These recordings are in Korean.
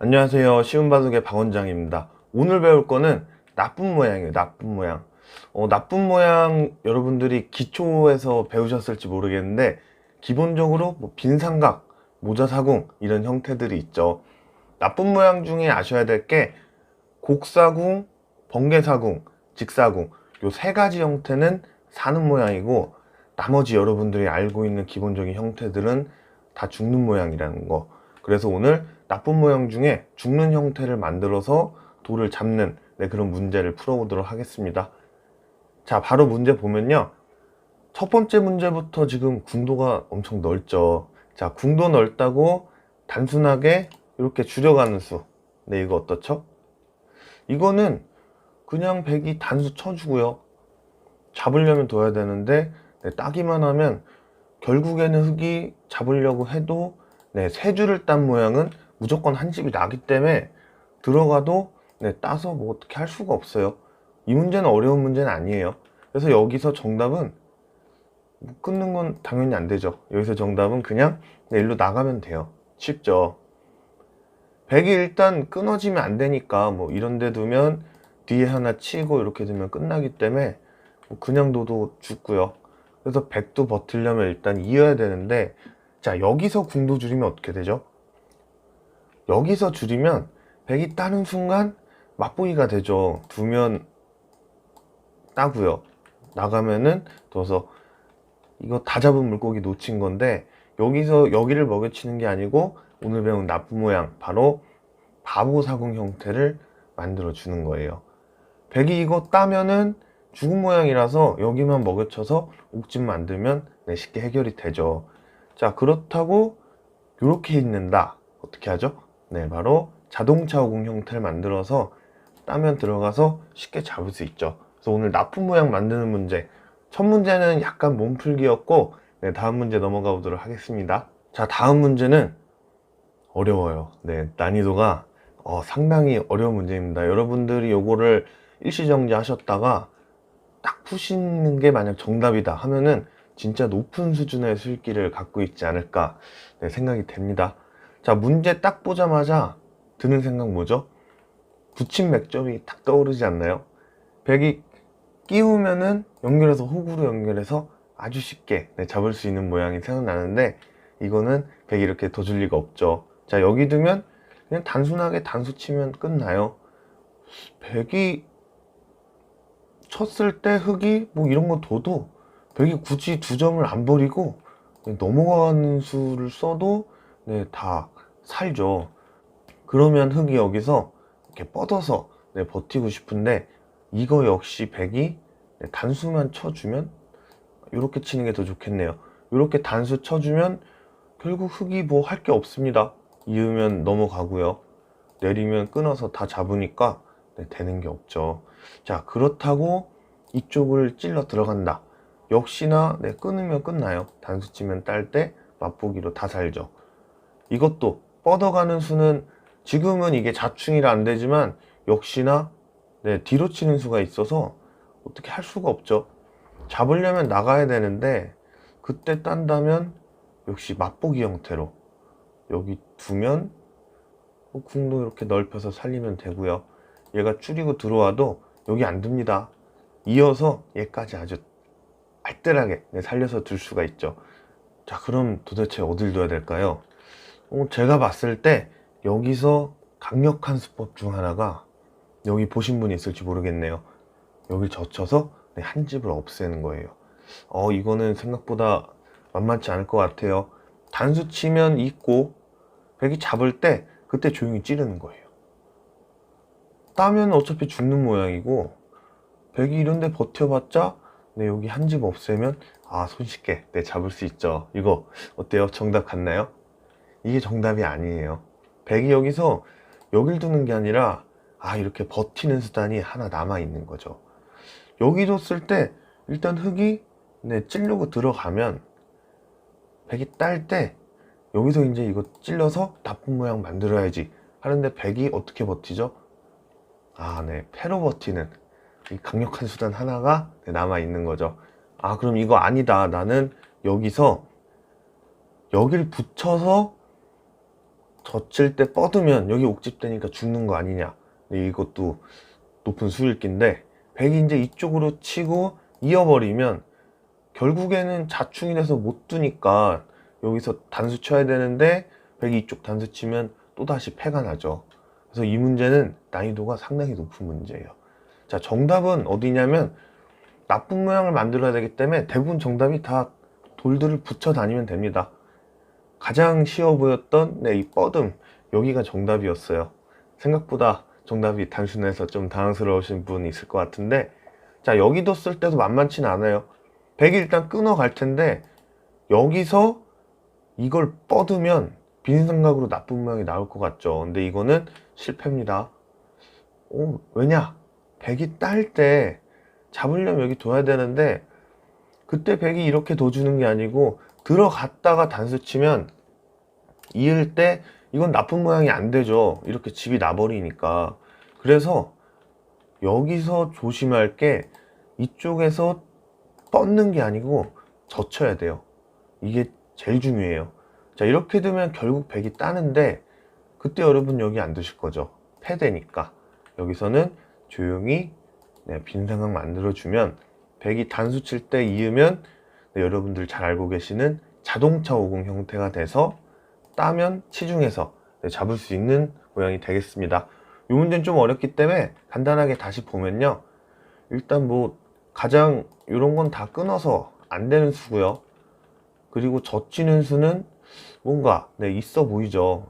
안녕하세요. 쉬운 바둑의 박원장입니다. 오늘 배울 거는 나쁜 모양이에요. 나쁜 모양. 어, 나쁜 모양 여러분들이 기초에서 배우셨을지 모르겠는데 기본적으로 뭐 빈삼각, 모자사궁 이런 형태들이 있죠. 나쁜 모양 중에 아셔야 될 게 곡사궁, 번개사궁, 직사궁 요 세 가지 형태는 사는 모양이고 나머지 여러분들이 알고 있는 기본적인 형태들은 다 죽는 모양이라는 거. 그래서 오늘 나쁜 모양 중에 죽는 형태를 만들어서 돌을 잡는 네, 그런 문제를 풀어보도록 하겠습니다. 자, 바로 문제 보면요. 첫 번째 문제부터 지금 궁도가 엄청 넓죠. 자, 궁도 넓다고 단순하게 이렇게 줄여가는 수. 네, 이거 어떻죠? 이거는 그냥 백이 단수 쳐주고요. 잡으려면 둬야 되는데 네, 따기만 하면 결국에는 흙이 잡으려고 해도 네, 세 줄을 딴 모양은 무조건 한 집이 나기 때문에 들어가도 네, 따서 뭐 어떻게 할 수가 없어요. 이 문제는 어려운 문제는 아니에요. 그래서 여기서 정답은 뭐 끊는 건 당연히 안 되죠. 여기서 정답은 그냥 네, 일로 나가면 돼요. 쉽죠. 백이 일단 끊어지면 안 되니까 뭐 이런 데 두면 뒤에 하나 치고 이렇게 두면 끝나기 때문에 뭐 그냥 둬도 죽고요. 그래서 백도 버틸려면 일단 이어야 되는데 자 여기서 궁도 줄이면 어떻게 되죠? 여기서 줄이면 백이 따는 순간 맛보기가 되죠. 두면 따고요. 나가면은 둬서 이거 다 잡은 물고기 놓친 건데 여기서 여기를 먹여치는 게 아니고 오늘 배운 나쁜 모양 바로 바보 사궁 형태를 만들어 주는 거예요. 백이 이거 따면은 죽은 모양이라서 여기만 먹여쳐서 옥집 만들면 네, 쉽게 해결이 되죠. 자 그렇다고 이렇게 있는다 어떻게 하죠? 네 바로 자동차 오공 형태를 만들어서 따면 들어가서 쉽게 잡을 수 있죠. 그래서 오늘 나쁜 모양 만드는 문제 첫 문제는 약간 몸풀기였고 네, 다음 문제 넘어가 보도록 하겠습니다. 자 다음 문제는 어려워요. 네 난이도가 어, 상당히 어려운 문제입니다. 여러분들이 요거를 일시정지 하셨다가 딱 푸시는 게 만약 정답이다 하면은 진짜 높은 수준의 술기를 갖고 있지 않을까 네, 생각이 됩니다. 자, 문제 딱 보자마자 드는 생각 뭐죠? 붙임 맥점이 딱 떠오르지 않나요? 백이 끼우면은 연결해서 호구로 연결해서 아주 쉽게 네, 잡을 수 있는 모양이 생각나는데 이거는 백이 이렇게 더 줄 리가 없죠. 자, 여기 두면 그냥 단순하게 단수 치면 끝나요. 백이 쳤을 때 흙이 뭐 이런 거 둬도 백이 굳이 두 점을 안 버리고 넘어가는 수를 써도 네, 다 살죠. 그러면 흙이 여기서 이렇게 뻗어서 네, 버티고 싶은데 이거 역시 백이 네, 단수만 쳐주면 이렇게 치는 게 더 좋겠네요. 이렇게 단수 쳐주면 결국 흙이 뭐 할 게 없습니다. 이으면 넘어가고요. 내리면 끊어서 다 잡으니까 네, 되는 게 없죠. 자 그렇다고 이쪽을 찔러 들어간다. 역시나 네, 끊으면 끝나요. 단수 치면 딸 때 맛보기로 다 살죠. 이것도 뻗어가는 수는 지금은 이게 자충이라 안 되지만 역시나 네, 뒤로 치는 수가 있어서 어떻게 할 수가 없죠. 잡으려면 나가야 되는데 그때 딴다면 역시 맛보기 형태로 여기 두면 뭐 궁도 이렇게 넓혀서 살리면 되고요. 얘가 줄이고 들어와도 여기 안 듭니다. 이어서 얘까지 아주 알뜰하게 네, 살려서 둘 수가 있죠. 자, 그럼 도대체 어딜 둬야 될까요? 어, 제가 봤을 때 여기서 강력한 수법 중 하나가 여기 보신 분이 있을지 모르겠네요. 여기 젖혀서 네, 한 집을 없애는 거예요. 어, 이거는 생각보다 만만치 않을 것 같아요. 단수 치면 있고 백이 잡을 때 그때 조용히 찌르는 거예요. 따면 어차피 죽는 모양이고 백이 이런데 버텨봤자 네, 여기 한 집 없애면 아 손쉽게 네, 잡을 수 있죠. 이거 어때요? 정답 같나요? 이게 정답이 아니에요. 백이 여기서 여길 두는 게 아니라 아 이렇게 버티는 수단이 하나 남아 있는 거죠. 여기 뒀을 때 일단 흙이 네, 찔려고 들어가면 백이 딸 때 여기서 이제 이거 찔러서 나쁜 모양 만들어야지 하는데 백이 어떻게 버티죠? 아, 네, 패로 버티는 이 강력한 수단 하나가 네, 남아 있는 거죠. 아, 그럼 이거 아니다. 나는 여기서 여기를 붙여서 젖힐 때 뻗으면 여기 옥집되니까 죽는 거 아니냐. 네, 이것도 높은 수익기인데 백이 이제 이쪽으로 치고 이어버리면 결국에는 자충이 돼서 못 두니까 여기서 단수 쳐야 되는데 백이 이쪽 단수 치면 또다시 패가 나죠. 그래서 이 문제는 난이도가 상당히 높은 문제예요. 자, 정답은 어디냐면 나쁜 모양을 만들어야 되기 때문에 대부분 정답이 다 돌들을 붙여 다니면 됩니다. 가장 쉬워 보였던 네, 이 뻗음 여기가 정답이었어요. 생각보다 정답이 단순해서 좀 당황스러우신 분이 있을 것 같은데 자 여기도 쓸 때도 만만치는 않아요. 100이 일단 끊어 갈 텐데 여기서 이걸 뻗으면 빈생각으로 나쁜 모양이 나올 것 같죠. 근데 이거는 실패입니다. 오, 왜냐? 100이 딸 때 잡으려면 여기 둬야 되는데 그때 100이 이렇게 둬주는 게 아니고 들어갔다가 단수 치면 이을 때 이건 나쁜 모양이 안 되죠. 이렇게 집이 나버리니까. 그래서 여기서 조심할 게 이쪽에서 뻗는 게 아니고 젖혀야 돼요. 이게 제일 중요해요. 자, 이렇게 되면 결국 100이 따는데 그때 여러분 여기 안 두실 거죠. 패되니까. 여기서는 조용히 네, 빈 상황 만들어주면 100이 단수 칠 때 이으면 네, 여러분들 잘 알고 계시는 자동차 오공 형태가 돼서 따면 치중해서 네, 잡을 수 있는 모양이 되겠습니다. 이 문제는 좀 어렵기 때문에 간단하게 다시 보면요. 일단 뭐 가장 이런 건 다 끊어서 안 되는 수고요. 그리고 젖히는 수는 뭔가 네, 있어 보이죠.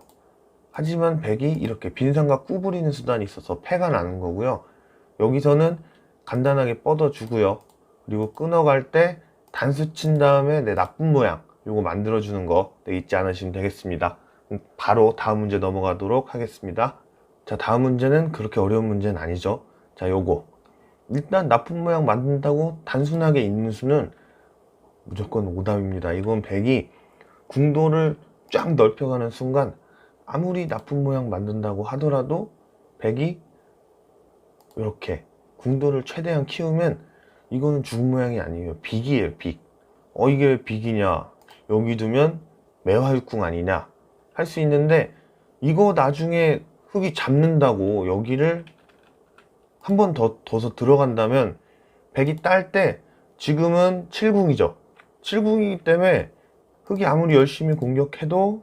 하지만 백이 이렇게 빈상과 구부리는 수단이 있어서 패가 나는 거고요. 여기서는 간단하게 뻗어주고요. 그리고 끊어갈 때 단수 친 다음에 내 나쁜 모양 요거 만들어주는 거 네, 잊지 않으시면 되겠습니다. 음, 바로 다음 문제 넘어가도록 하겠습니다. 자, 다음 문제는 그렇게 어려운 문제는 아니죠. 자, 요거. 일단 나쁜 모양 만든다고 단순하게 있는 수는 무조건 오답입니다. 이건 백이 궁도를 쫙 넓혀가는 순간 아무리 나쁜 모양 만든다고 하더라도 백이 이렇게 궁도를 최대한 키우면 이거는 죽은 모양이 아니에요. 빅이에요, 빅. 어, 이게 왜 빅이냐? 여기 두면 매화육궁 아니냐? 할 수 있는데 이거 나중에 흙이 잡는다고 여기를 한 번 더 둬서 들어간다면 백이 딸 때 지금은 7궁이죠. 7궁이기 때문에 흙이 아무리 열심히 공격해도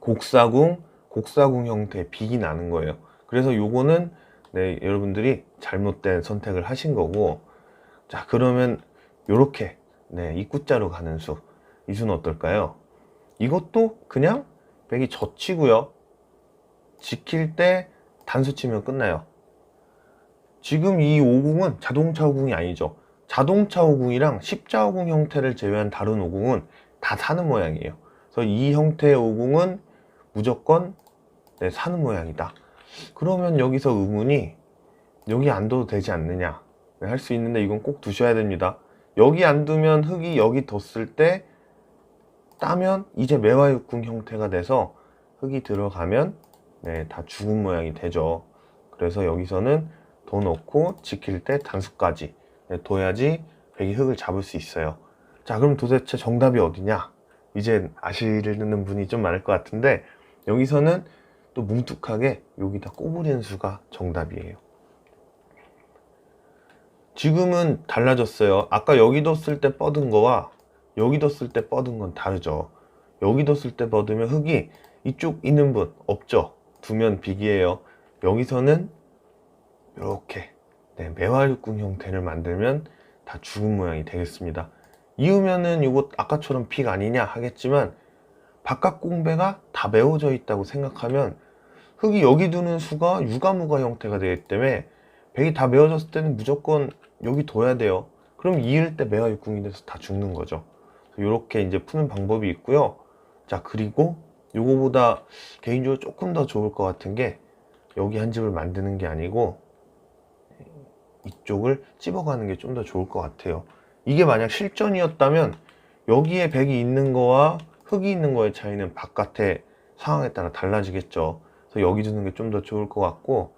곡사궁, 곡사궁 형태의 빅이 나는 거예요. 그래서 요거는 네, 여러분들이 잘못된 선택을 하신 거고 자 그러면 요렇게 네, 입구자로 가는 수. 이 수는 어떨까요? 이것도 그냥 백이 젖히고요. 지킬 때 단수 치면 끝나요. 지금 이 오궁은 자동차 오궁이 아니죠. 자동차 오궁이랑 십자 오궁 형태를 제외한 다른 오궁은 다 사는 모양이에요. 그래서 이 형태의 오궁은 무조건 네, 사는 모양이다. 그러면 여기서 의문이 여기 안 둬도 되지 않느냐 네, 할수 있는데 이건 꼭 두셔야 됩니다. 여기 안 두면 흙이 여기 뒀을 때 따면 이제 매화육궁 형태가 돼서 흙이 들어가면 네, 다 죽은 모양이 되죠. 그래서 여기서는 더 넣고 지킬 때 단수까지 네, 둬야지 백이 흙을 잡을 수 있어요. 자, 그럼 도대체 정답이 어디냐? 이제 아시는 분이 좀 많을 것 같은데 여기서는 또 뭉툭하게 여기다 꼬부리는 수가 정답이에요. 지금은 달라졌어요. 아까 여기 뒀을 때 뻗은 거와 여기 뒀을 때 뻗은 건 다르죠. 여기 뒀을 때 뻗으면 흙이 이쪽 있는 분 없죠. 두면 빅이에요. 여기서는 이렇게 네, 매화육궁 형태를 만들면 다 죽은 모양이 되겠습니다. 이으면은 이거 아까처럼 빅 아니냐 하겠지만 바깥 공배가 다 메워져 있다고 생각하면 흙이 여기 두는 수가 유가무가 형태가 되기 때문에 백이 다 메워졌을 때는 무조건 여기 둬야 돼요. 그럼 이을 때 매화 육궁이 돼서 다 죽는 거죠. 이렇게 이제 푸는 방법이 있고요. 자 그리고 요거보다 개인적으로 조금 더 좋을 것 같은 게 여기 한 집을 만드는 게 아니고 이쪽을 찝어가는 게 좀 더 좋을 것 같아요. 이게 만약 실전이었다면 여기에 백이 있는 거와 흙이 있는 거의 차이는 바깥의 상황에 따라 달라지겠죠. 그래서 여기 두는 게 좀 더 좋을 것 같고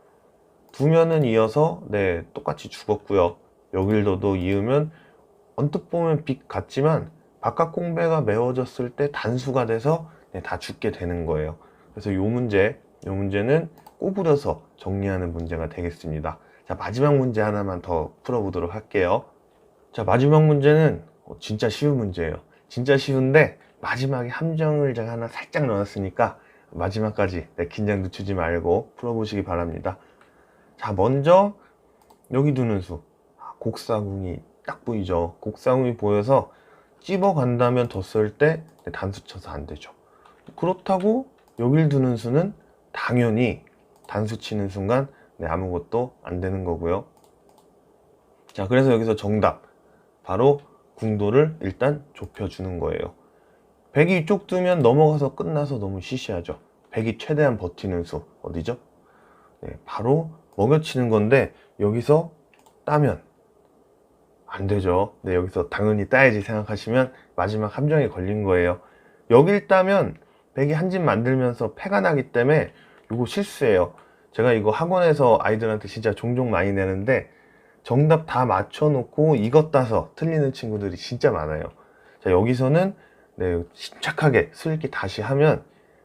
두면은 이어서 네 똑같이 죽었고요. 여길 둬도 이으면 언뜻 보면 빛 같지만 바깥 공배가 메워졌을 때 단수가 돼서 네, 다 죽게 되는 거예요. 그래서 이 문제, 이 문제는 꼬부려서 정리하는 문제가 되겠습니다. 자, 마지막 문제 하나만 더 풀어보도록 할게요. 자, 마지막 문제는 어, 진짜 쉬운 문제예요. 진짜 쉬운데 마지막에 함정을 제가 하나 살짝 넣었으니까 마지막까지 네, 긴장 늦추지 말고 풀어보시기 바랍니다. 자, 먼저 여기 두는 수. 아, 곡사궁이 딱 보이죠? 곡사궁이 보여서 찝어간다면 뒀을 때 네, 단수 쳐서 안 되죠. 그렇다고 여길 두는 수는 당연히 단수 치는 순간 네, 아무것도 안 되는 거고요. 자, 그래서 여기서 정답. 바로 궁도를 일단 좁혀주는 거예요. 100이 이쪽 두면 넘어가서 끝나서 너무 시시하죠. 100이 최대한 버티는 수. 어디죠? 네, 바로 먹여치는 건데 여기서 따면 안 되죠. 네, 여기서 당연히 따야지 생각하시면 마지막 함정에 걸린 거예요. 여길 따면 100이 한 집 만들면서 패가 나기 때문에 이거 실수예요. 제가 이거 학원에서 아이들한테 진짜 종종 많이 내는데 정답 다 맞춰놓고 이것 따서 틀리는 친구들이 진짜 많아요. 자, 여기서는 네, 침착하게 수읽기 다시 하면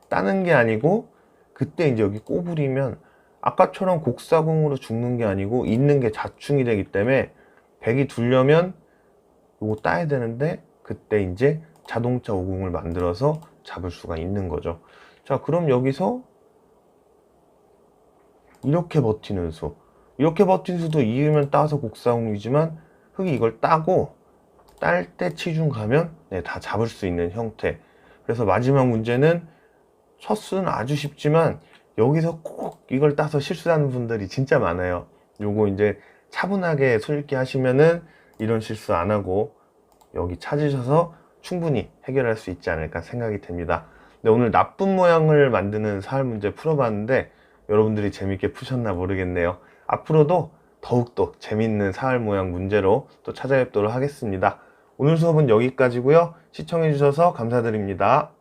따는 게 아니고 그때 이제 여기 꼬부리면 아까처럼 곡사공으로 죽는 게 아니고 있는 게 자충이 되기 때문에 백이 두려면 요거 따야 되는데 그때 이제 자동차 오공을 만들어서 잡을 수가 있는 거죠. 자, 그럼 여기서 이렇게 버티는 수. 이렇게 버틴 수도 이으면 따서 곡사공이지만 흙이 이걸 따고 딸 때 치중 가면 네, 다 잡을 수 있는 형태. 그래서 마지막 문제는 첫 수는 아주 쉽지만 여기서 꼭 이걸 따서 실수하는 분들이 진짜 많아요. 요거 이제 차분하게 수읽기 하시면은 이런 실수 안 하고 여기 찾으셔서 충분히 해결할 수 있지 않을까 생각이 됩니다. 네, 오늘 나쁜 모양을 만드는 사활 문제 풀어봤는데 여러분들이 재밌게 푸셨나 모르겠네요. 앞으로도 더욱더 재밌는 사활 모양 문제로 또 찾아뵙도록 하겠습니다. 오늘 수업은 여기까지고요. 시청해주셔서 감사드립니다.